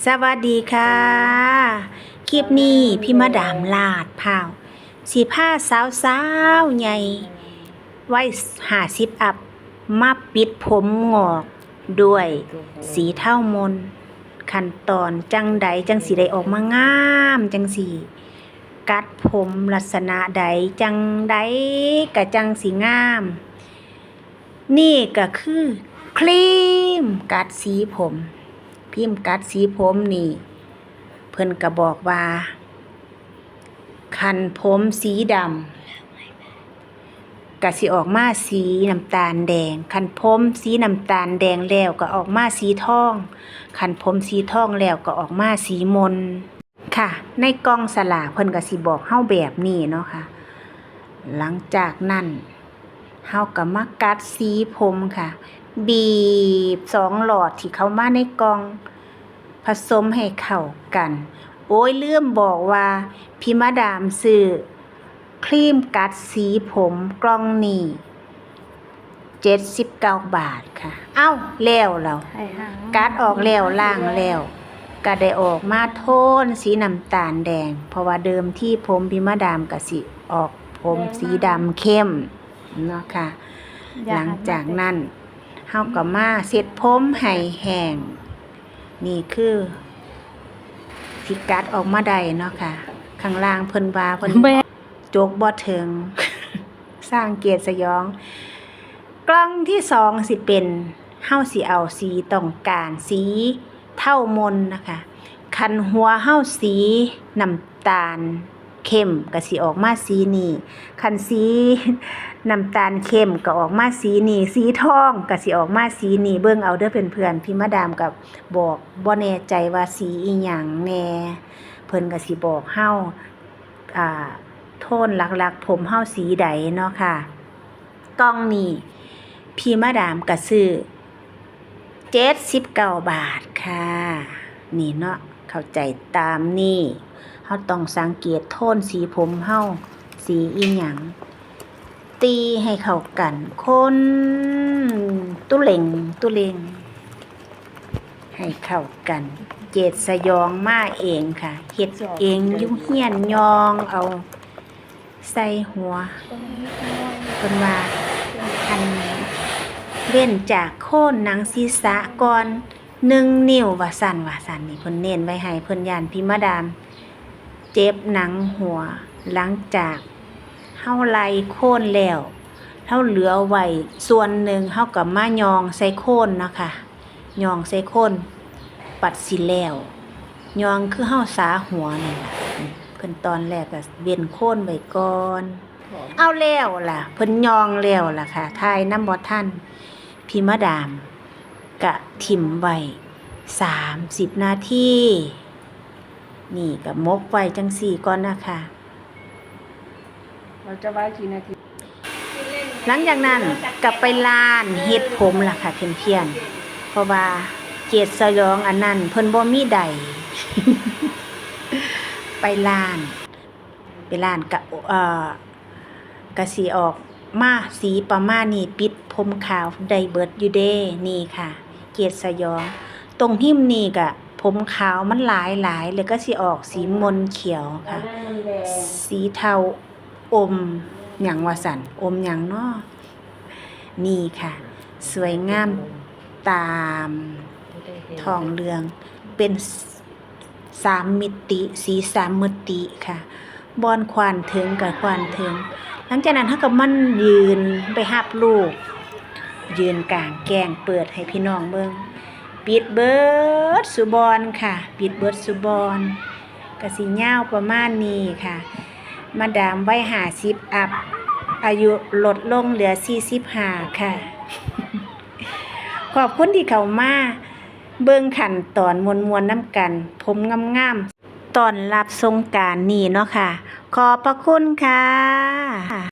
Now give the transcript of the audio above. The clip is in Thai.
สวัสดีค่ะ คลิปนี้พี่มาดามลาดพาวสีผ้าสาวสาวๆใหญ่ไว้หาสิบอัพมาปิดผมงอกด้วยสีเท่ามน ขั้นตอนจังใดจังสีใดออกมางามจังสีกัดผมลักษณะใดจังใดกะจังสีงาม นี่ก็คือครีมกัดสีผม พิมพ์กัดสีผมนี่ เพิ่นก็บอกว่า คันผมสีดำก็สิออกมาสีน้ำตาลแดง คันผมสีน้ำตาลแดงแล้วก็ออกมาสีทอง คันผมสีทองแล้วก็ออกมาสีมนค่ะ ในกล่องสลากเพิ่นก็สิบอกเฮาแบบนี้เนาะค่ะ หลังจากนั้นเฮาก็มากัดสีผมค่ะ บีบสองหลอดที่เข้ามาในกล่อง ผสมให้เข้ากัน โอ้ยลืมบอกว่าพี่มาดามซื้อครีมกัดสีผมกล่องนี้เจ็ดสิบเก้าบาทค่ะ เอ้า แล้วเรากัดออกแล้วล่างแล้วก็ได้ออกมาโทนสีน้ำตาลแดง เพราะว่าเดิมที่ผมพี่มาดามก็สิออกผมสีดำเข้มเนาะค่ะ หลังจากนั้น เฮาก็มาเสร็จผมให้แห้งนี่คือที่กัดออกมาได้เนาะค่ะ ข้างล่างเพิ่นว่าเพิ่นแม่โจกบ่ถึง สร้างเกียรติสยอง กล้องที่สองสิเป็นเฮาสิเอาสีต้องการสีเท่ามนนะคะ คันหัวเฮาสีน้ำตาล เข้มก็สิออกมาสีนี้คันสีน้ำตาลเข้มก็ออกมาสีนี้สีทองก็สิออกมาสีนี้เบิ่งเอาเด้อเพื่อนๆพี่มาดามกับบอกบ่แน่ใจว่าสีอีหยังแน่เพิ่นก็สิบอกเฮาอ่าโทนหลักๆ ผมเฮาสีใดเนาะค่ะกล้องนี้พี่มาดามก็ซื้อ79บเก้าบาทค่ะ นี่เนาะเข้าใจตามนี่าต้องสังเกตโทนสีผมเฮาสีอีหยังตีให้เข้ากันคนตุเลงตุเลงให้เข้ากัน เจดสยองมาเองค่ะเฮ็ดเองยุ่เฮียนยองเอา ใส่หัวเพิ่นว่าอันเล่นจากโค่นหนังศีรษะก่อนหนึ่งนิ้วว่าสั่นว่าสั่นนี่เพิ่นเน้นไว้ให้เพิ่นยานพี่มดาม เจ็บหนังหัว หลังจากเฮาไล่โค่นแล้วเฮาเหลือไว้ส่วนหนึ่งเฮาก็มายองใส่โค่นเนาะค่ะยองใส่โค่นปัดสิแล้วยองคือเฮาสาหัวนี่ล่ะเพิ่นตอนแรกก็เวียนโค่นไว้ก่อนเอาแล้วล่ะเพิ่นยองแล้วล่ะค่ะทายน้ำบ่ทันพี่มาดามกะถิ่มไว้สามสิบนาที นี่ก็มกไว้จังสี่ก่อนนะคะ เราจะไว้กี่นาทีหลังจากนั้นกลับไปลานเฮ็ดผมล่ะค่ะเพียนๆเพราะว่าเกศสยองอันนั้นเพิ่นบ่มีใด ไปลาน ไปลานกะเอ่อกะสีออกมาสีประมาณนี้ปิดผมขาวได้เบิดอยู่เด้นี่ค่ะ เกศสยอง ตรงหิมนี่กะ ผมขาวมันหลายหลายแล้วก็สิออกสีมนเขียวค่ะ สีเทาอมหยังวาสันอมหยังนาะนี่ค่ะ สวยงามตามทองเรืองเป็นสามมิติ สีสามมิติค่ะบอนควานถึงกับควานถึง หลังจากนั้นเขาก็มันยืนไปหับลูก ยืนกลางแกงเปิดให้พี่น้องเบิ่ง ปิดเบิดสุบอนค่ะ ปิดเบิดสุบอนกระสิยาประมาณนี้ค่ะ มาดามไว้หาสิบอัพ อายุลดลงเหลือสี่สิบห้าค่ะ ขอบคุณที่เขามา เบิ่งขันตอนมวลมวลน้ำกัน ผมงามๆตอนรับสงการนี่เนาะค่ะ ขอบพระคุณค่ะ